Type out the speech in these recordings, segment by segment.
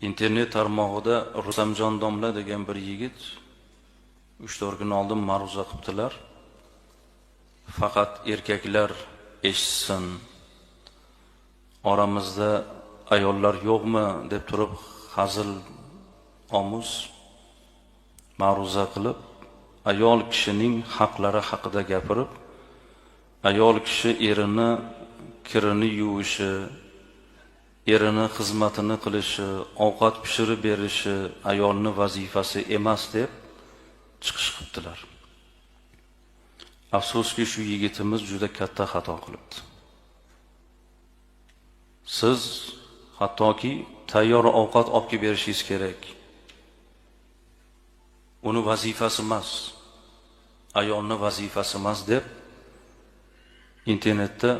internet tarmog'ida rustamjon domla degan bir yigit uch to'rt kun oldin ma'ruza qilibdilar. Faqat erkaklar eshitsin oramizda ayollar yo'qmi deb turib hazil omuz ma'ruza qilib ayol kishining haqlari haqida gapirib ayol kishi erini kirini yuvishi erini xizmatini qilishi ovqat pishirib berishi ayolni vazifasi emas deb chiqish qilibdilar afsuski shu yigitimiz juda katta xato qilibdi. Siz hattoki tayyor ovqat olib kelib berishingiz kerak. Uni vazifasi emas ayolni vazifasi emas deb internetda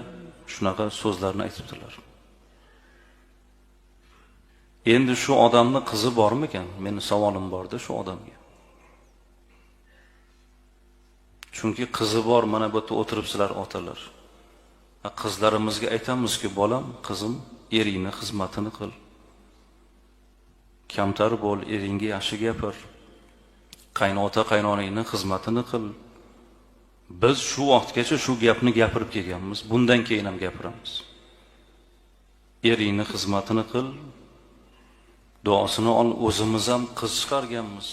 shunaqa so'zlarni aytibdilar. Endi shu odamni qizi bormikan? Meni savolim borda shu odamga. Chunki qizi bor mana bu yerda o'tiribsizlar otalar. Qizlarimizga aytamizki bolam qizim eringni xizmatini qil. Kamtar bo'l eringga yaxshi gapir. Qaynota qaynonangni xizmatini qil. Biz shu vaqtgacha shu gapni gapirib kelganmiz. Bundan keyin ham gapiramiz. Eringni xizmatini qil. Duosini ol o'zimiz ham qiz chiqarganmiz.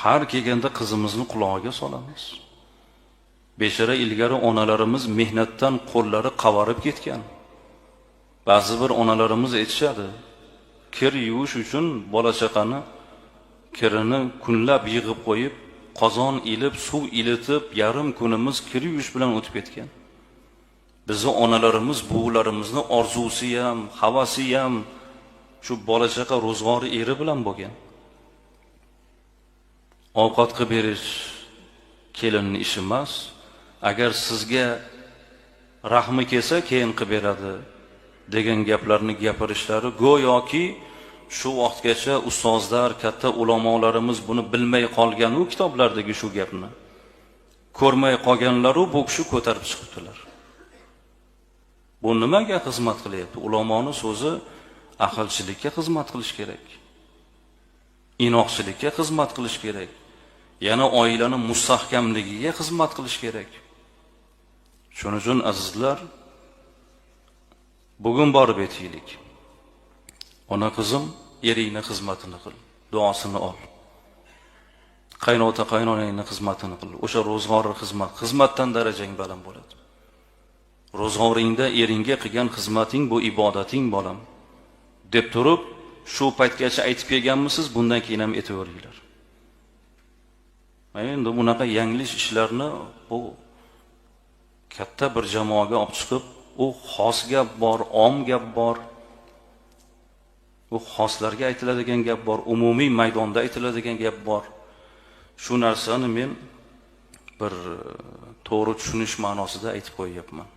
Har kelganda qizimizni qulog'iga solamiz. Bechora ilgari onalarimiz mehnatdan qo'llari qavarib ketgan. Ba'zi bir onalarimiz aytishadi kir yuvish uchun bola chaqani kirini kunlab yig'ib qo'yib qozon ilib suv ilitib yarim kunimiz kir yuvish bilan o'tib ketgan. Bizni onalarimiz buvilarimizni orzusi ham havasi ham shu bola chaqa ro'zg'ori eri bilan bo'lgan. Ovqat qilib berish kelinni ishi emas. Agar sizga rahmi kelsa keyin qilib beradi degan gaplarni gapirishlari go'yoki shu vaqtgacha ustozlar katta ulamolarimiz buni bilmay qolganu kitoblardagi shu gapni. Ko'rmay qolganlaru bu kishi ko'tarib chiqibdilar. Bu nimaga xizmat qilyapti? Ulamoni so'zi ahilchilikka xizmat qilish kerak. Inoqchilikka xizmat qilish kerak. Yana oilani mustahkamligiga xizmat qilish kerak. Shuning uchun azizlar bugun borib aytaylik. Ona qizim eringni xizmatini qil duosini ol. Qaynota qaynonangni xizmatini qil. O'sha ro'zg'ori xizmat xizmatdan darajang baland bo'ladi. Ro'zg'oringda eringga qilgan xizmating bu ibodating bolam. Deb turib shu paytgacha aytib kelganmisiz bundan keyin ham aytaveringlar endi bunaqa yanglish ishlarni bu katta bir jamoaga olib chiqib u xos gap bor om gap bor u xoslarga aytiladigan gap bor umumiy maydonda aytiladigan gap bor. Shu narsani men bir e, to'g'ri tushunish ma'nosida aytib qo'yyapman.